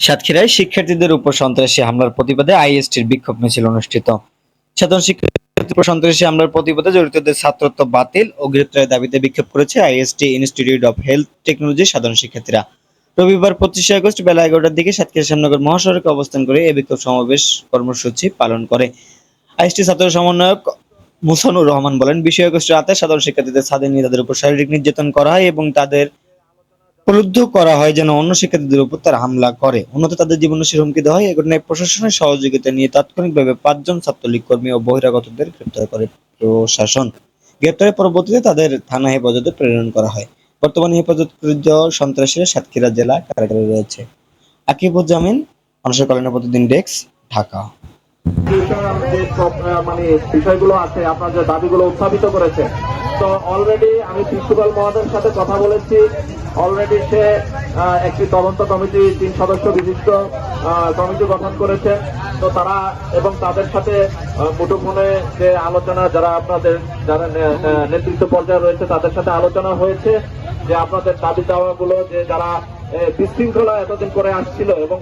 সাতক্ষীরায় শিক্ষার্থীদের উপর সন্ত্রাসী হামলার প্রতিবাদে আইএসটির বিক্ষোভ মিছিল অনুষ্ঠিত। সাধারণ শিক্ষার্থীদের উপর সন্ত্রাসী হামলার প্রতিবাদে জড়িতদের ছাত্রত্ব বাতিল ও গ্রেপ্তারের দাবিতে বিক্ষোভ করেছে IST institute of health technology সাধারণ শিক্ষার্থীরা। রবিবার পঁচিশে আগস্ট বেলা এগারোটার দিকে সাতক্ষীরা শ্যামনগর মহাসড়কে অবস্থান করে এই বিক্ষোভ সমাবেশ কর্মসূচি পালন করে। আইএসটি ছাত্র সমন্বয়ক মুসানুর রহমান বলেন, বিশে আগস্ট রাতে সাধারণ শিক্ষার্থীদের ছাদে নিয়ে তাদের উপর শারীরিক নির্যাতন করা হয় এবং তাদের প্রলুব্ধ করা হয় যেন অন্য শিক্ষার্থীদের উপর তারা হামলা করে। অন্যথা তাদের জীবনশীল হুমকি দেওয়া হয়। এ ঘটনায় প্রশাসনের সহযোগিতা নিয়ে তাৎক্ষণিকভাবে পাঁচজন ছাত্রলীগ কর্মী ও বহিরাগতদের গ্রেপ্তার করে প্রশাসন। গ্রেপ্তারের পরবর্তীতে তাদের থানা হেফাজতে প্রেরণ করা হয়। বর্তমানে হেফাজতকৃত সন্ত্রাসীরা সাতক্ষীরা জেলা কারাগারে রয়েছে। আকিবুজ্জামিন, মানুষের কল্যাণের প্রতিদিন ডেস্ক, ঢাকা। মানে বিষয়গুলো আছে, আপনার যে দাবিগুলো উত্থাপিত করেছে তো অলরেডি আমি প্রিন্সিপাল মহোদয়ের সাথে কথা বলেছি। অলরেডি সে একটি তদন্ত কমিটি, তিন সদস্য বিশিষ্ট কমিটি গঠন করেছে। তো তারা এবং তাদের সাথে মুঠোফোনে যে আলোচনা, যারা আপনাদের, যারা নেতৃত্ব পর্যায়ে রয়েছে, তাদের সাথে আলোচনা হয়েছে যে আপনাদের দাবি দাওয়াগুলো, যে যারা বিশৃঙ্খলা এতদিন করে আসছিল এবং